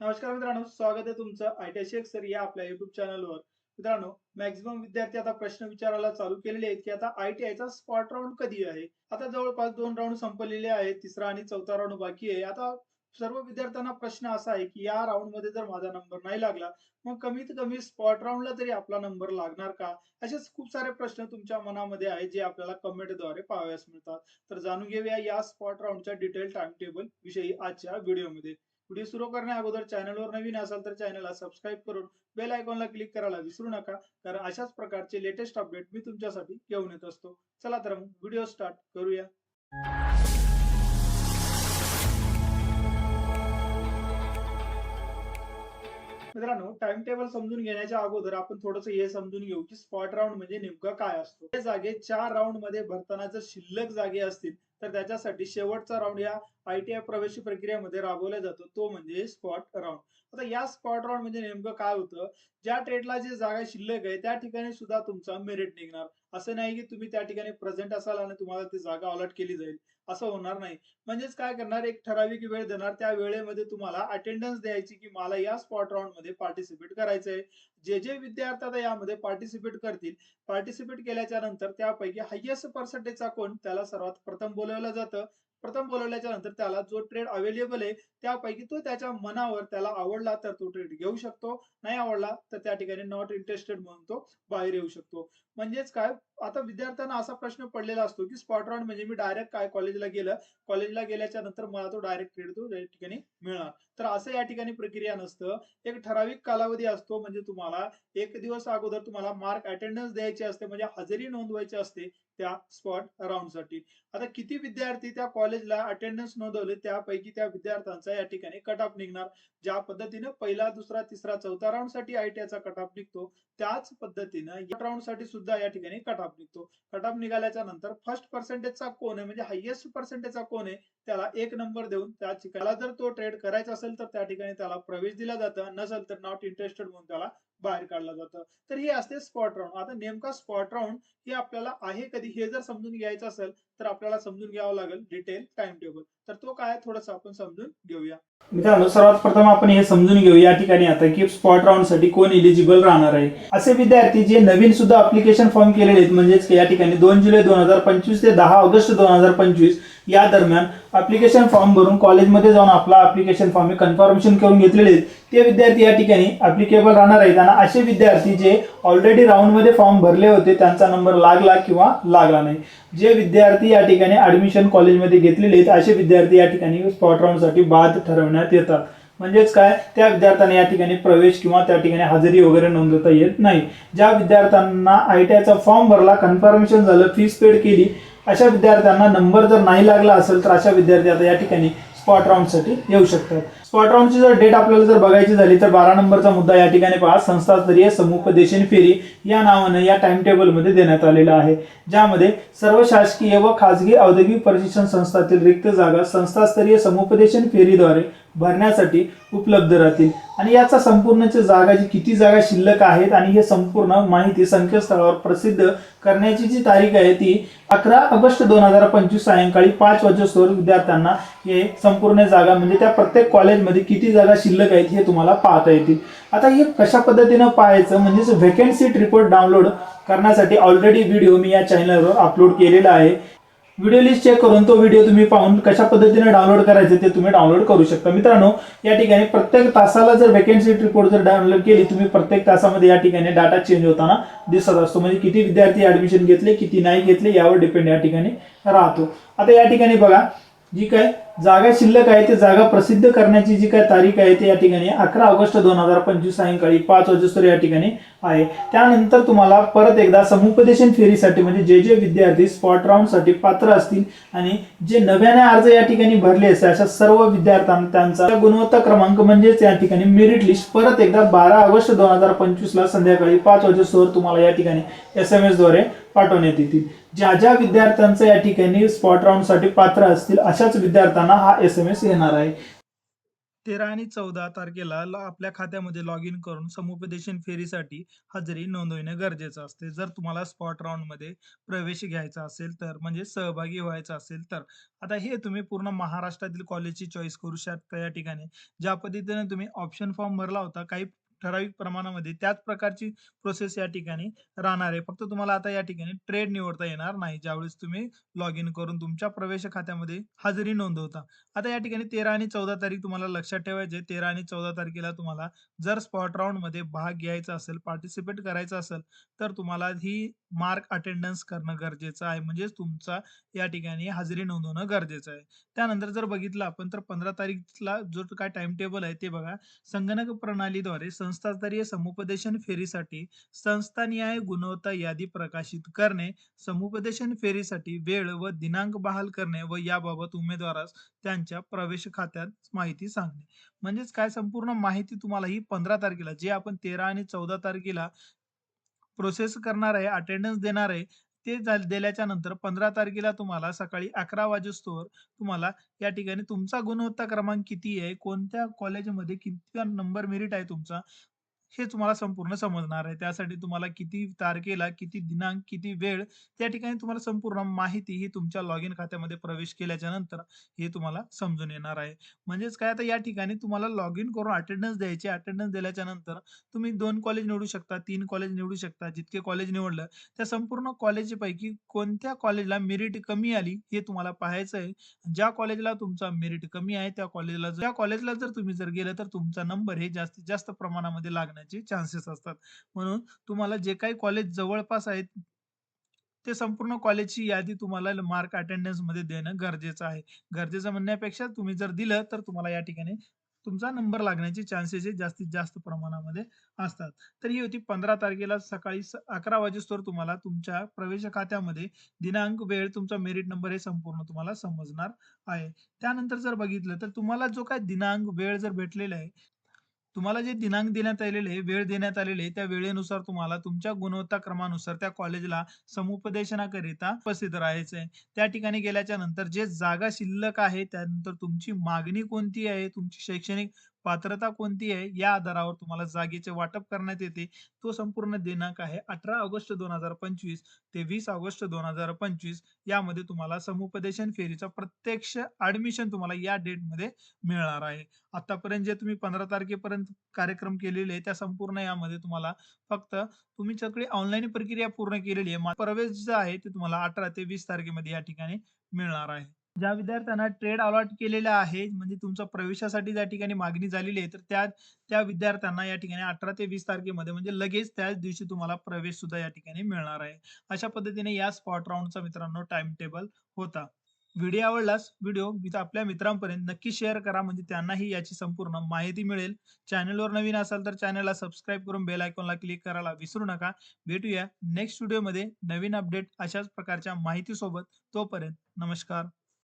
नमस्कार मित्रांनो स्वागत आहे तुमचं आय टी सर या आपल्या युट्यूब चॅनलवर मित्रांनो मॅक्झिमम विद्यार्थी आता प्रश्न विचारायला चालू केलेले आहेत की आता आयटीआयचा स्पॉट राऊंड कधी आहे? आता जवळपास दोन राऊंड संपलेले आहेत तिसरा आणि चौथा राऊंड बाकी आहे. आता सर्व विद्यार्थ्यांना प्रश्न असा आहे की या राऊंडमध्ये जर माझा नंबर नाही लागला मग कमीत कमी स्पॉट राऊंडला तरी आपला नंबर लागणार का? असेच खूप सारे प्रश्न तुमच्या मनामध्ये आहेत जे आपल्याला कमेंटद्वारे पाहाव्यास मिळतात. तर जाणून घेऊया या स्पॉट राऊंडच्या डिटेल टाइम टेबल विषयी आजच्या व्हिडिओमध्ये व्हिडिओ सुरू करण्या अगोदर चॅनलवर नवीन असाल तर चॅनलला सबस्क्राईब करून बेल आयकॉनला क्लिक करायला विसरू नका. कारण अशाच प्रकारचे लेटेस्ट अपडेट मी तुमच्यासाठी घेऊन येत असतो. चला तर मग व्हिडिओ स्टार्ट करूया. मित्रांनो टाइम टेबल समजून घेण्याच्या अगोदर आपण थोडस हे समजून घेऊ की स्पॉट राऊंड म्हणजे नेमकं काय असतो. हे जागे चार राऊंडमध्ये भरताना जर शिल्लक जागे असतील तर त्याच्यासाठी शेवटचा राऊंड या आयटीआय प्रवेश प्रक्रियेमध्ये राबवला जातो तो म्हणजे स्पॉट राऊंड आता या स्पॉट राऊंड म्हणजे नेमकं काय होतं? ज्या ट्रेडला जी जागा शिल्लक आहे त्या ठिकाणी सुद्धा तुमचा मेरिट निघणार. असं नाही की तुम्ही त्या ठिकाणी प्रेझेंट असाल आणि तुम्हाला ती जागा अलॉट केली जाईल. असं होणार नाही. म्हणजेच काय करणार? एक ठराविक वेळ देणार. त्या वेळेमध्ये तुम्हाला अटेंडन्स द्यायची की मला या स्पॉट राऊंडमध्ये पार्टिसिपेट करायचं आहे. जे जे विद्यार्थी आता यामध्ये पार्टिसिपेट करतील पार्टिसिपेट केल्याच्यानंतर त्यापैकी हायएस्ट पर्सेंटेजचा कोण? त्याला सर्वात प्रथम बोलवलं जातं. प्रथम बोलवल्याच्या नंतर त्याला जो ट्रेड अवेलेबल आहे त्यापैकी तो त्याच्या मनावर त्याला आवडला तर तो ट्रेड घेऊ शकतो. नाही आवडला तर त्या ठिकाणी नॉट इंटरेस्टेड म्हणून तो बाहेर येऊ शकतो. म्हणजेच काय? आता विद्यार्थ्यांना असा प्रश्न पडलेला असतो की स्पॉट राऊंड म्हणजे मी डायरेक्ट काय कॉलेजला गेलं? कॉलेजला गेल्याच्यानंतर मला तो डायरेक्ट ट्रेड तो या ठिकाणी मिळणार. तर असं या ठिकाणी प्रक्रिया नसतं. एक ठराविक कालावधी असतो म्हणजे तुम्हाला एक दिवस अगोदर तुम्हाला मार्क अटेंडन्स द्यायची असते म्हणजे हजेरी नोंदवायची असते त्या स्पॉट राऊंडसाठी. आता किती विद्यार्थी त्या कॉलेज कॉलेजला अटेंडन्स नोंदवले. त्यापैकी त्या विद्यार्थ्यांचा या ठिकाणी कट ऑफ निघणार. ज्या पद्धतीनं पहिला दुसरा तिसरा चौथा राऊंडसाठी आयटीआयचा कट ऑफ निघतो त्याच पद्धतीनं या राऊंडसाठी सुद्धा या ठिकाणी कट ऑफ निघतो. कट ऑफ निघाल्याच्या नंतर फर्स्ट पर्सेंटेजचा कोण आहे म्हणजे हायएस्ट पर्सेंटेजचा कोण आहे त्याला एक नंबर देऊन त्या ठिकाणी जर तो ट्रेड करायचा असेल तर त्या ठिकाणी त्याला प्रवेश दिला जातं. नसेल तर नॉट इंटरेस्टेड म्हणून त्याला बाहेर काढलं जातं. तर हे असते स्पॉट राऊंड आता नेमका स्पॉट राऊंड हे आपल्याला आहे कधी हे जर समजून घ्यायचं असेल तर आपल्याला समजून घ्यावं लागेल डिटेल टाइम टेबल तर तो काय थोडस आपण समजून घेऊया. मित्रांनो सर्वात प्रथम आपण हे समजून घेऊ या ठिकाणी आता की स्पॉट राऊंडसाठी कोण एलिजिबल राहणार आहे. असे विद्यार्थी जे नवीन सुद्धा अप्लिकेशन फॉर्म केलेले आहेत म्हणजेच या ठिकाणी दोन जुलै दोन हजार पंचवीस ते दहा ऑगस्ट दोन हजार पंचवीस या दरम्यान अप्लिकेशन फॉर्म भरून कॉलेजमध्ये जाऊन आपला अप्लिकेशन फॉर्म हे कन्फर्मेशन करून घेतलेले आहेत. ते विद्यार्थी या ठिकाणी अप्लिकेबल राहणार आहेत. आणि असे विद्यार्थी जे ऑलरेडी राऊंडमध्ये फॉर्म भरले होते त्यांचा नंबर लागला किंवा लागला नाही. जे विद्यार्थी या ठिकाणी ऍडमिशन कॉलेजमध्ये घेतलेले आहेत असे विद्यार्थी या ठिकाणी स्पॉट राऊंडसाठी बाद ठरवणे करण्यात येतात. म्हणजेच काय? त्या विद्यार्थ्यांना या ठिकाणी प्रवेश किंवा त्या ठिकाणी हजेरी वगैरे नोंदवता येत नाही. ज्या विद्यार्थ्यांना आय टी आयचा फॉर्म भरला कन्फर्मेशन झालं फीस पेड केली अशा विद्यार्थ्यांना नंबर जर नाही लागला असेल तर अशा विद्यार्थी आता या ठिकाणी स्पॉट राऊंडसाठी येऊ शकतात. स्पॉट जर डेट आपल्याला जर बघायची झाली तर बारा नंबरचा मुद्दा या ठिकाणी पहा. संस्थास्तरीय समुपदेशन फेरी या नावानं या टाइम टेबलमध्ये देण्यात आलेला आहे. ज्यामध्ये सर्व शासकीय व खाजगी औद्योगिक प्रशिक्षण संस्थातील रिक्त जागा संस्थास्तरीय समुपदेशन फेरीद्वारे भरण्यासाठी उपलब्ध राहतील. आणि याचा संपूर्णच्या जागा जी किती जागा शिल्लक आहेत आणि हे संपूर्ण माहिती संकेतस्थळावर प्रसिद्ध करण्याची जी तारीख आहे ती अकरा ऑगस्ट दोन हजार पंचवीस सायंकाळी पाच वाजेस्तोवर विद्यार्थ्यांना हे संपूर्ण जागा म्हणजे त्या प्रत्येक कॉलेज मध्ये किती जागा शिल्लक आहेत हे तुम्हाला पाहता येतील. आता हे कशा पद्धतीनं पाहायचं? म्हणजेच व्हॅकन्सी रिपोर्ट डाउनलोड करण्यासाठी ऑलरेडी व्हिडिओ मी या चॅनलवर अपलोड केलेला आहे. व्हिडिओ लिस्ट चेक करून तो व्हिडिओ तुम्ही पाहून कशा पद्धतीने डाउनलोड करायचे ते तुम्ही डाउनलोड करू शकता. मित्रांनो या ठिकाणी प्रत्येक तासाला जर व्हॅकन्सी रिपोर्ट जर डाउनलोड केली तुम्ही प्रत्येक तासामध्ये या ठिकाणी डाटा चेंज होताना दिसत असतो. म्हणजे किती विद्यार्थी ऍडमिशन घेतले किती नाही घेतले यावर डिपेंड या ठिकाणी राहतो. आता या ठिकाणी बघा जी काय जागा शिल्लक आहे ते जागा प्रसिद्ध करण्याची जी काय तारीख आहे ते या ठिकाणी अकरा ऑगस्ट दोन हजार पंचवीस सायंकाळी पाच वाजेस्तर या ठिकाणी आहे. त्यानंतर तुम्हाला परत एकदा समुपदेशन फेरीसाठी म्हणजे जे जे विद्यार्थी स्पॉट राऊंडसाठी पात्र असतील आणि जे नव्याने अर्ज या ठिकाणी भरले असते अशा सर्व विद्यार्थ्यांना त्यांचा गुणवत्ता क्रमांक म्हणजेच या ठिकाणी मेरिट लिस्ट परत एकदा बारा ऑगस्ट दोन हजार पंचवीस ला संध्याकाळी पाच वाजेस्तोवर तुम्हाला या ठिकाणी एस एम एसद्वारे पाठवण्यात येतील. ज्या ज्या विद्यार्थ्यांचं या ठिकाणी स्पॉट राऊंडसाठी पात्र असतील अशाच विद्यार्थ्यांना हा एस एम एस येणार आहे 13 आणि 14 तारखेला आपल्या खात्यामध्ये लॉग इन करून समुपदेशन फेरीसाठी हजेरी नोंदविणे गरजेचं असते. जर तुम्हाला स्पॉट राऊंडमध्ये प्रवेश घ्यायचा असेल तर, म्हणजे सहभागी व्हायचा असेल तर. आता हे तुम्ही पूर्ण महाराष्ट्रातील कॉलेजची चॉईस करू शकता या ठिकाणी. ज्या पद्धतीने तुम्ही ऑप्शन फॉर्म भरला होता, काही ठराविक प्रमाणामध्ये त्याच प्रकारची प्रोसेस या ठिकाणी राहणार आहे. फक्त तुम्हाला आता या ठिकाणी ट्रेड निवडता येणार नाही, ज्यावेळेस तुम्ही लॉग इन करून तुमच्या प्रवेश खात्यामध्ये हजेरी नोंदवता. आता या ठिकाणी 13 आणि 14 तारीख तुम्हाला लक्षात ठेवायचे तेरा आणि 14 तारखेला तुम्हाला जर स्पॉट राऊंडमध्ये भाग घ्यायचा असेल, पार्टिसिपेट करायचं असेल, तर तुम्हाला ही मार्क अटेंडन्स करणं गरजेचं आहे. म्हणजेच तुमचा या ठिकाणी हजेरी नोंदवणं गरजेचं आहे. त्यानंतर जर बघितलं आपण तर 15 तारीखला जो काय टाईम टेबल आहे ते बघा. संगणक प्रणालीद्वारे संस्थास्तरीय समुपदेशन फेरीसाठी संस्थानिहाय गुणवत्ता यादी प्रकाशित करणे, समुपदेशन फेरीसाठी वेळ व दिनांक बहाल करणे व याबाबत उमेदवारास त्यांच्या प्रवेश खात्यात माहिती सांगणे. म्हणजेच काय संपूर्ण माहिती तुम्हाला ही 15 तारखेला जे आपण 13 आणि 14 तारखेला प्रोसेस करणार आहे, अटेंडन्स देणार आहे, ते दिल्याच्या नंतर 15 तारखेला तुम्हाला सकाळी 11 वाजेस्तोवर तुम्हाला या ठिकाणी तुमचा गुणवत्ता क्रमांक किती आहे, कोणत्या कॉलेजमध्ये किती नंबर मेरिट आहे तुमचा, हे तुम्हाला संपूर्ण समजणार आहे. त्यासाठी तुम्हाला किती तारखेला, किती दिनांक, किती वेळ त्या ठिकाणी तुम्हाला संपूर्ण माहिती ही तुमच्या लॉग इन खात्यामध्ये प्रवेश केल्याच्यानंतर हे तुम्हाला समजून येणार आहे. म्हणजेच काय आता या ठिकाणी तुम्हाला लॉग इन करून अटेंडन्स द्यायची आहे. अटेंडन्स दिल्याच्या नंतर तुम्ही दोन कॉलेज निवडू शकता, तीन कॉलेज निवडू शकता. जितके कॉलेज निवडलं, त्या संपूर्ण कॉलेजपैकी कोणत्या कॉलेजला मेरिट कमी आली हे तुम्हाला पाहायचं आहे. ज्या कॉलेजला तुमचा मेरिट कमी आहे, त्या कॉलेजला त्या कॉलेजला जर तुम्ही जर गेलं तर तुमचा नंबर हे जास्तीत जास्त प्रमाणामध्ये लागणार लागण्याचे चान्सेस असतात. म्हणून तुम्हाला जे काही कॉलेज जवळपास आहेत, ते संपूर्ण कॉलेजची यादी तुम्हाला मार्क अटेंडन्समध्ये देणं गरजेचं आहे. गरजेचं म्हणण्यापेक्षा तुम्ही जर दिलं तर तुम्हाला या ठिकाणी तुमचा नंबर लागण्याचे चान्सेस हे जास्तीत जास्त प्रमाणामध्ये असतात. तर ही होती 15 तारखेला सकाळी अकरा वाजेस्तोवर तुम्हाला तुमच्या प्रवेश खात्यामध्ये दिनांक, वेळ, तुमचा मेरिट नंबर हे संपूर्ण तुम्हाला समजणार आहे. त्यानंतर जर बघितलं तर तुम्हाला जो काय दिनांक, वेळ जर भेटलेला आहे, तुम्हाला जे दिनांक देण्यात आलेले वेळ देण्यात आलेले त्या वेळेनुसार तुम्हाला तुमच्या गुणवत्ता क्रमानुसार त्या कॉलेजला समुपदेशनाकरिता उपस्थित राहायचं आहे. त्या ठिकाणी गेल्याच्यानंतर जे जागा शिल्लक आहे, त्यानंतर तुमची मागणी कोणती आहे, तुमची शैक्षणिक पात्रता कोणती आहे, या आधारावर तुम्हाला जागेचे वाटप करण्यात येते. तो संपूर्ण दिनांक आहे 18 ऑगस्ट 2025 ते वीस ऑगस्ट 2025 यामध्ये तुम्हाला समुपदेशन फेरीचा प्रत्यक्ष ॲडमिशन तुम्हाला या डेटमध्ये मिळणार आहे. आतापर्यंत जे तुम्ही 15 तारखेपर्यंत कार्यक्रम केलेले आहे, त्या संपूर्ण यामध्ये तुम्हाला फक्त तुम्ही सगळी ऑनलाईन प्रक्रिया पूर्ण केलेली आहे. प्रवेश जो आहे ते तुम्हाला 18 ते वीस तारखेमध्ये या ठिकाणी मिळणार आहे. ज्या विद्यार्थ्यांना ट्रेड अलॉट केलेला आहे, म्हणजे तुमच्या प्रवेशासाठी ज्या ठिकाणी मागणी झालेली आहे, तर त्या त्या विद्यार्थ्यांना या ठिकाणी 18 ते वीस तारखेमध्ये म्हणजे लगेच त्याच दिवशी तुम्हाला प्रवेश सुद्धा या ठिकाणी मिळणार आहे. अशा पद्धतीने या स्पॉट राऊंडचा मित्रांनो टाइम टेबल होता. व्हिडिओ आवडलास व्हिडिओ आपल्या मित्रांपर्यंत नक्की शेअर करा, म्हणजे त्यांनाही याची संपूर्ण माहिती मिळेल. चॅनलवर नवीन असाल तर चॅनलला सबस्क्राईब करून बेल आयकॉनला क्लिक करायला विसरू नका. भेटूया नेक्स्ट व्हिडिओमध्ये नवीन अपडेट अशाच प्रकारच्या माहितीसोबत. तोपर्यंत नमस्कार.